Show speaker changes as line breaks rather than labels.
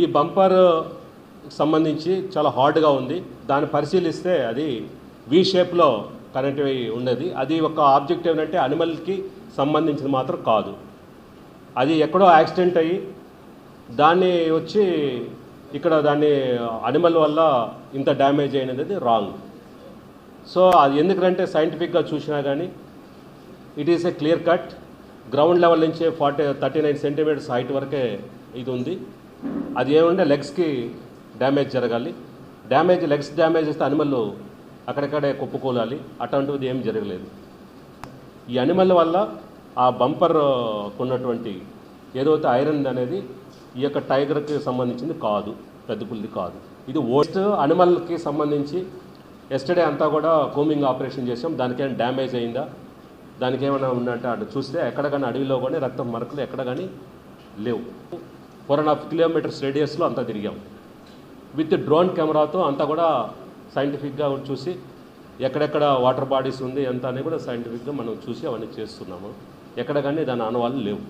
ఈ బంపర్ సంబంధించి చాలా హార్డ్గా ఉంది. దాన్ని పరిశీలిస్తే అది వి షేప్లో కనెక్ట్ అయి ఉండేది అది ఒక ఆబ్జెక్ట్ ఏంటంటే అనిమల్కి సంబంధించిన మాత్రం కాదు. అది ఎక్కడో యాక్సిడెంట్ అయ్యి దాన్ని వచ్చి ఇక్కడ దాన్ని అనిమల్ వల్ల ఇంత డ్యామేజ్ అయినది రాంగ్. సో అది ఎందుకంటే సైంటిఫిక్గా చూసినా కానీ it is a clear cut ground level నుంచే forty thirty nine centimetres height వరకే ఇది ఉంది. అది ఏమంటే లెగ్స్కి డ్యామేజ్ జరగాలి. డ్యామేజ్ లెగ్స్ డ్యామేజ్ చేస్తే అనిమల్ అక్కడక్కడే కుప్పకూలాలి. అటువంటిది ఏం జరగలేదు. ఈ అనిమల్ వల్ల ఆ బంపర్ ఉన్నటువంటి ఏదైతే ఐరన్ అనేది ఈ యొక్క టైగర్కి సంబంధించింది కాదు. పెద్ద పుల్లి కాదు. ఇది ఓస్ట్ అనిమల్కి సంబంధించి ఎస్టర్డే అంతా కూడా కోమింగ్ ఆపరేషన్ చేసాం దానికేమైనా డ్యామేజ్ అయిందా? దానికి ఏమైనా ఉందంటే అటు చూస్తే ఎక్కడ కానీ అడవిలో కానీ రక్తం మరకలు ఎక్కడ కానీ లేవు. ఫోర్ అండ్ హాఫ్ కిలోమీటర్స్ రేడియస్లో అంతా తిరిగాం. విత్ డ్రోన్ కెమెరాతో అంతా కూడా సైంటిఫిక్గా చూసి ఎక్కడెక్కడ వాటర్ బాడీస్ ఉంది ఎంత అని కూడా సైంటిఫిక్గా మనం చూసి అవన్నీ చేస్తున్నాము. ఎక్కడ కానీ దాని ఆనవాళ్ళు లేవు.